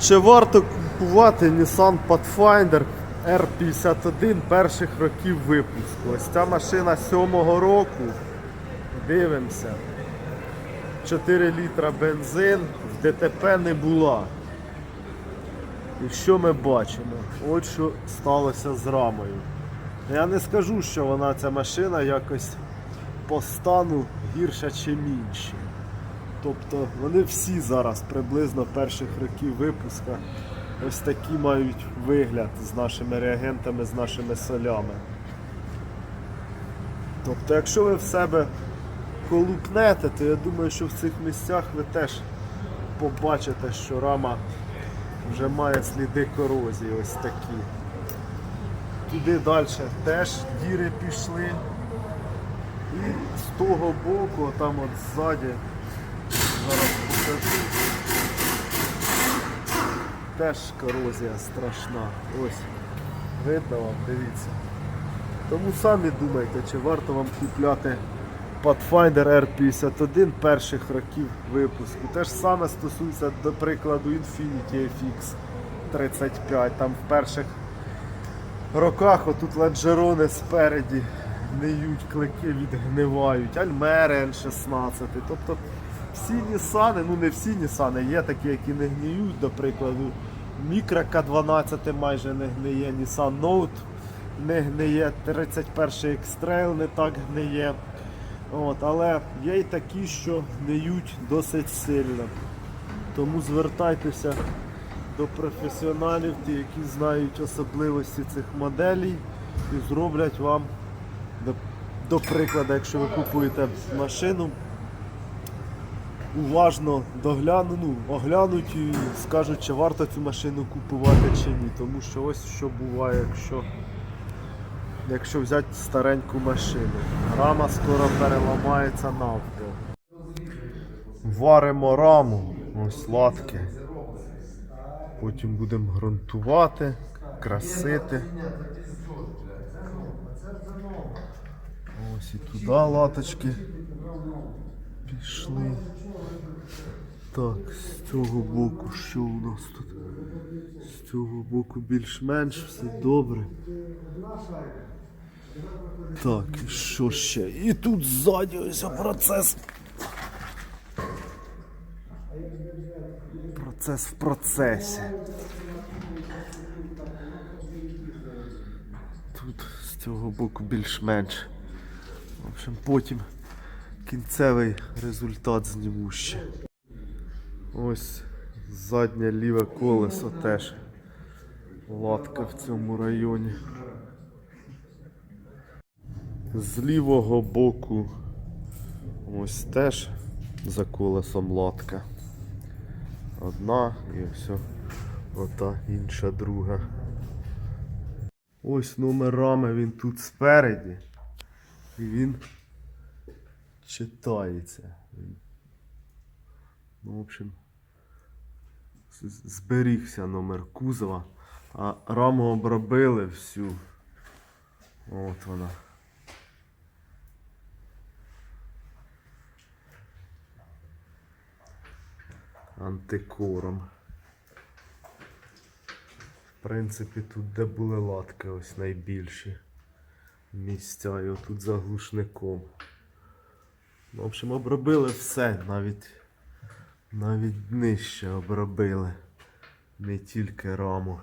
Чи варто купувати Nissan Pathfinder R51 перших років випуску? Ось ця машина 7-го року. Дивимося. 4 літра бензин, в ДТП не була. І що ми бачимо? От що сталося з рамою. Я не скажу, що вона ця машина якось по стану гірша, чи інші. Тобто вони всі зараз приблизно перших років випуска ось такі мають вигляд з нашими реагентами, з нашими солями. Тобто, якщо ви в себе колупнете, то я думаю, що в цих місцях ви теж побачите, що рама вже має сліди корозії ось такі. Туди далі теж діри пішли. І з того боку, там от ззаді, зараз. Теж корозія страшна. Ось. Видно вам, дивіться. Тому самі думайте, чи варто вам купляти Pathfinder R51 перших років випуску. Те ж саме стосується, до прикладу, Infiniti FX 35. Там в перших роках отут ланжерони спереді гниють, клики відгнивають, Альмери N16. Тобто всі Нісани, ну не всі Нісани, є такі, які не гниють, до прикладу. Мікро К12 майже не гниє, Nissan Note не гниє, 31 X-Trail не так гниє. От, але є й такі, що гниють досить сильно. Тому звертайтеся до професіоналів, ті, які знають особливості цих моделей і зроблять вам, до, до прикладу, якщо ви купуєте машину, уважно догляну, ну, оглянуть і скажуть, чи варто цю машину купувати чи ні. Тому що ось що буває, якщо, якщо взяти стареньку машину. Рама скоро переламається навпіл. Варимо раму, ось латки. Потім будемо ґрунтувати, красити. Ось і туди латочки пішли. Так, з цього боку що у нас тут? З цього боку більш-менш все добре. Так, і що ще? І тут ззаді ось процес. Процес в процесі. Тут з цього боку більш-менш. В общем, потім кінцевий результат зніму ще. Ось заднє ліве колесо теж. Латка в цьому районі. З лівого боку ось теж за колесом латка. Одна і все. Ота інша друга. Ось номерами він тут спереді. І він читається. Ну, в общем, зберігся номер кузова, а раму обробили всю. От вона. Антикором. В принципі, тут де були латки ось найбільші місця і отут за глушником. В общем, обробили все, навіть навіть днище обробили. Не тільки раму.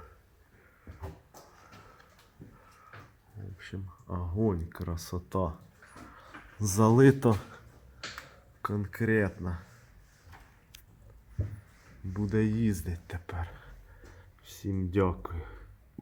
В общем, огонь, красота. Залито конкретно. Буде їздити тепер. Всім дякую.